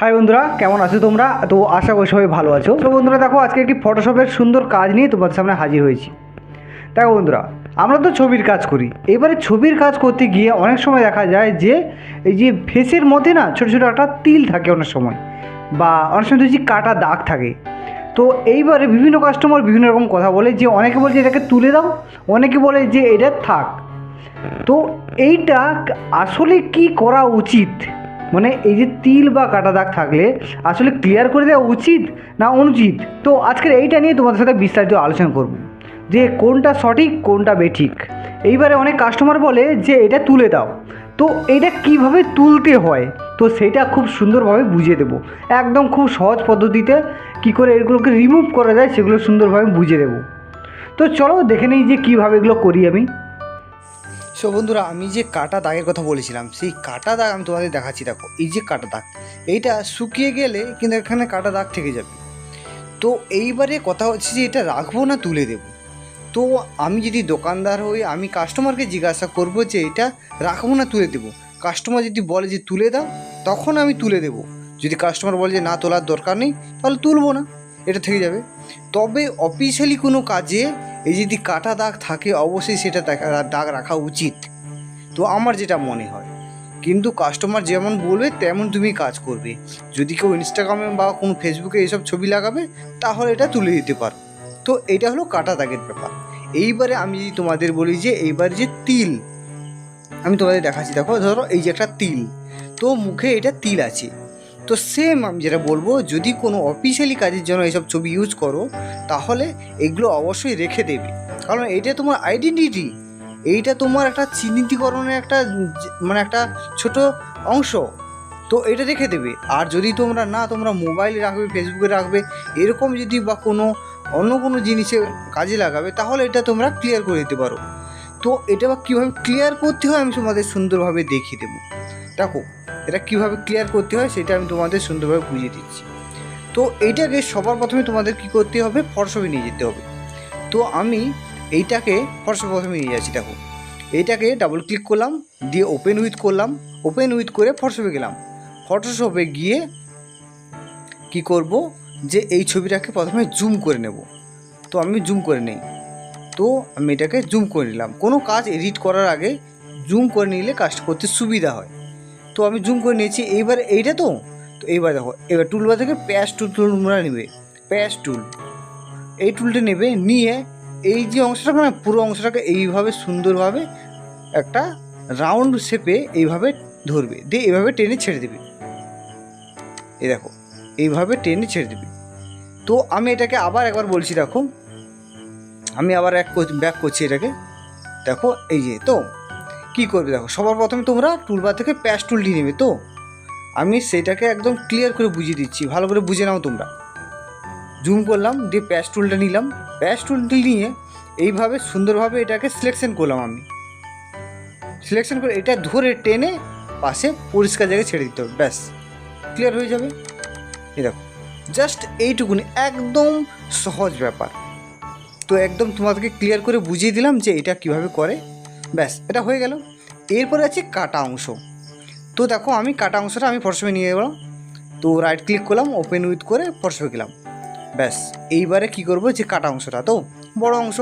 High বন্ধুরা, কেমন আছো তোমরা? তো আশা করি সবাই ভালো আছো। তো বন্ধুরা, দেখো, আজকে একটি ফটোশপের সুন্দর কাজ নিয়ে তোমাদের সামনে হাজির হয়েছি। দেখো বন্ধুরা, আমরা তো ছবির কাজ করি। এবারে ছবির কাজ করতে গিয়ে অনেক সময় দেখা যায় যে, এই যে ফেসের মধ্যে না ছোটো ছোটো একটা তিল থাকে অনেক সময়, বা অনেক সময় দেখছি কাটা দাগ থাকে। তো এইবারে বিভিন্ন কাস্টমার বিভিন্ন রকম কথা বলে যে, অনেকে বলছে এটাকে তুলে দাও, অনেকে বলে যে, এটা থাক। তো এইটা আসলে কি করা উচিত? মানে এই যে তিল বা কাটা দাগ থাকলে আসলে ক্লিয়ার করে দেওয়া উচিত না অনুচিত? তো আজকের এইটা নিয়ে তোমাদের সাথে বিস্তারিত আলোচনা করব। যে কোনটা সঠিক, কোনটা বেঠিক? এইবারে অনেক কাস্টমার বলে যে এটা তুলে দাও। তো এটা কীভাবে তুলতে হয়? তো সেটা খুব সুন্দরভাবে বুঝিয়ে দেবো। একদম খুব সহজ পদ্ধতিতে কি করে এগুলোকে রিমুভ করা যায় সেগুলো সুন্দরভাবে বুঝিয়ে দেবো। তো চলো দেখে নিই যে কীভাবে এগুলো করি আমি। সো বন্ধুরা, আমি যে কাটা দাগের কথা বলেছিলাম, সেই কাটা দাগ আমি তোমাদের দেখাচ্ছি, দেখো, এই যে কাটা দাগ, এইটা শুকিয়ে গেলে কিন্তু এখানে কাটা দাগ থেকে যাবে। তো এইবারে কথা হচ্ছে যে এটা রাখব না, তুলে দেব। তো আমি যদি দোকানদার হই, আমি কাস্টমারকে জিজ্ঞাসা করব যে এটা রাখব না, তুলে দেবো। কাস্টমার যদি বলে যে তুলে দাও, তখন আমি তুলে দেবো। যদি কাস্টমার বলে যে না, তোলার দরকার নেই, তাহলে তুলবো না, এটা থেকে যাবে। তবে অফিসিয়ালি কোনো কাজে এই যদি কাটা দাগ থাকে, অবশ্যই সেটা দাগ রাখা উচিত। তো আমার যেটা মনে হয়, কিন্তু কাস্টমার যেমন বলবে, তেমন তুমি কাজ করবে। যদি কেউ ইনস্টাগ্রামে বা কোনো ফেসবুকে এইসব ছবি লাগাবে, তাহলে এটা তুলে দিতে পারো। তো এটা হলো কাটা দাগের ব্যাপার। এইবারে আমি যদি তোমাদের বলি যে, এইবার যে তিল, আমি তোমাদের দেখাচ্ছি। দেখো, ধরো এই যে একটা তিল। তো মুখে এটা তিল আছে। তো সেম আমি যেটা বলব, যদি কোনো অফিসিয়ালি কাজের জন্য এইসব ছবি ইউজ করো, তাহলে এগুলো অবশ্যই রেখে দেবে। কারণ এটা তোমার আইডেন্টিটি এইটা তোমার একটা চিহ্নিতকরণের একটা মানে একটা ছোট অংশ। তো এটা রেখে দেবে। আর যদি তোমরা না, তোমরা মোবাইলে রাখবে ফেসবুকে রাখবে, এরকম যদি বা কোনো অন্য কোনো জিনিসে কাজে লাগাবে, তাহলে এটা তোমরা ক্লিয়ার করে দিতে পারো। তো এটা বা কীভাবে ক্লিয়ার করতে হয়, আমি তোমাদের সুন্দরভাবে দেখিয়ে দেবো। দেখো এটা কীভাবে ক্লিয়ার করতে হয় সেটা আমি তোমাদের সুন্দরভাবে বুঝিয়ে দিচ্ছি। তো এইটাকে সবার প্রথমে তোমাদের কি করতে হবে? ফটোশপে নিয়ে যেতে হবে। তো আমি এইটাকে ফটোশপে প্রথমে নিয়ে যাচ্ছি, দেখো। এইটাকে ডাবল ক্লিক করলাম, দিয়ে ওপেন উইথ করলাম। ওপেন উইথ করে ফটোশপে গেলাম। ফটোশপে গিয়ে কি করব? যে এই ছবিটাকে প্রথমে জুম করে নেব। তো আমি জুম করে নেই। তো আমি এটাকে জুম করে নিলাম। কোনো কাজ এডিট করার আগে জুম করে নিলে কাজটা করতে সুবিধা হয়। তো আমি জুম করে নিয়েছি, এইবার এইটা তো? তো এইবার দেখো, এবার টুলবার থেকে প্যাচ টুল তোমরা নেবে প্যাচ টুল এই টুলটা নেবে, নিয়ে এই যে অংশটাকে না পুরো অংশটাকে এইভাবে সুন্দরভাবে একটা রাউন্ড শেপে এইভাবে ধরবে, দিয়ে এইভাবে টেনে ছেড়ে দেবে। এই দেখো, এইভাবে টেনে ছেড়ে দেবে। তো আমি এটাকে আবার একবার বলছি, দেখো। আমি আবার এক ব্যাক করছি এটাকে। দেখো, এই যে, তো কি করবে দেখো? সবার প্রথমে তোমরা টুলবার থেকে প্যাচ টুলটি নেবে তো। আমি সেটাকে একদম ক্লিয়ার করে বুঝিয়ে দিচ্ছি। ভালো করে বুঝে নাও তোমরা। জুম করলাম, দিয়ে প্যাচ টুলটা নিলাম। প্যাচ টুলটি নিয়ে এইভাবে সুন্দরভাবে এটাকে সিলেকশন করলাম আমি। সিলেকশন করে এটা ধরে টেনে পাশে পরিষ্কার জায়গায় ছেড়ে দিতে হবে। ব্যাস। ক্লিয়ার হয়ে যাবে? এই দেখো। জাস্ট এইটুকুনি। একদম সহজ ব্যাপার। তো একদম তোমাদেরকে ক্লিয়ার করে বুঝিয়ে দিলাম যে এটা কীভাবে করে। ব্যাস, এটা হয়ে গেল। এরপরে আছে কাটা অংশ। তো দেখো, আমি কাটা অংশটা আমি ফটোশপে নিয়ে গেলাম তো রাইট ক্লিক করলাম ওপেন উইথ করে ফটোশপে গেলাম। ব্যাস, এইবারে কি করব? যে কাটা অংশটা। তো বড় অংশ।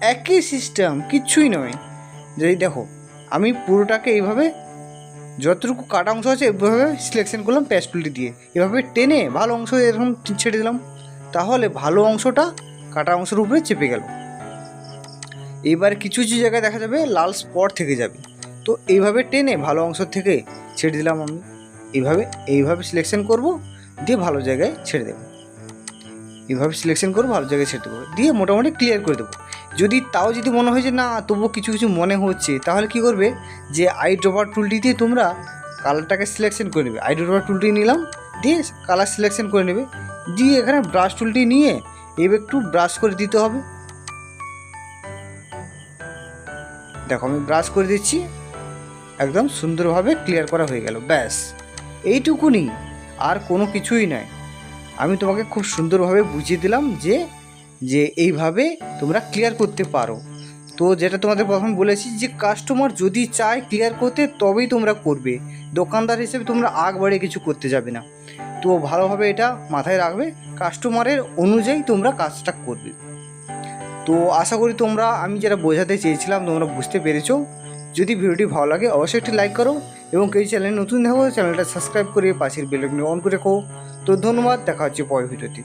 একই সিস্টেম কিচ্ছুই নয়। যদি দেখো, আমি পুরোটাকে এইভাবে, যতটুকু কাটা অংশ আছে এভাবে সিলেকশন করলাম প্যাচ টুলটি দিয়ে। এভাবে টেনে ভালো অংশ এরকম ছেড়ে দিলাম। তাহলে ভালো অংশটা কাটা অংশের উপরে চেপে গেল। এবার কিছু কিছু জায়গায় দেখা যাবে লাল স্পট থেকে যাবে। তো এইভাবে টেনে ভালো অংশ থেকে ছেড়ে দিলাম আমি। এইভাবে এইভাবে সিলেকশন করব, দিয়ে ভালো জায়গায় ছেড়ে দেবো। এইভাবে সিলেকশন করব, ভালো জায়গায় ছেড়ে দেবো। দিয়ে মোটামুটি ক্লিয়ার করে দেবো। যদি তাও যদি মনে হয় যে না, তবুও কিছু কিছু মনে হচ্ছে, তাহলে কি করবে যে আই ড্রপার টুলটি দিয়ে তোমরা কালারটাকে সিলেকশন করে নেবে। আই ড্রপার টুলটি নিলাম, দিয়ে কালার সিলেকশন করে নেবে। দিয়ে এখানে ব্রাশ টুলটি নিয়ে এবার একটু ব্রাশ করে দিতে হবে। দেখো, আমি ব্রাশ করে দিচ্ছি। একদম সুন্দরভাবে ক্লিয়ার করা হয়ে গেল। ব্যাস। এইটুকুনি, আর কোনো কিছুই নয়। আমি তোমাকে খুব সুন্দরভাবে বুঝিয়ে দিলাম যে যে এইভাবে তোমরা ক্লিয়ার করতে পারো। তো যেটা তোমাদের প্রথম বলেছি যে কাস্টমার যদি চায় ক্লিয়ার করতে, তবেই তোমরা করবে। দোকানদার হিসেবে তোমরা আগ বাড়িয়ে কিছু করতে যাবে না। তো ভালোভাবে এটা মাথায় রাখবে। কাস্টমারের অনুযায়ী তোমরা কাজটা করবে। তো আশা করি তোমরা, আমি যেটা বোঝাতে চেয়েছিলাম, তোমরা বুঝতে পেরেছ। যদি ভিডিওটি ভালো লাগে, অবশ্যই একটি লাইক করো এবং এই চ্যানেল নতুন দেখো চ্যানেলটা সাবস্ক্রাইব করে পাশের বেলকনি অন করে রেখো। তো ধন্যবাদ, দেখা হচ্ছে পরের ভিডিওতে।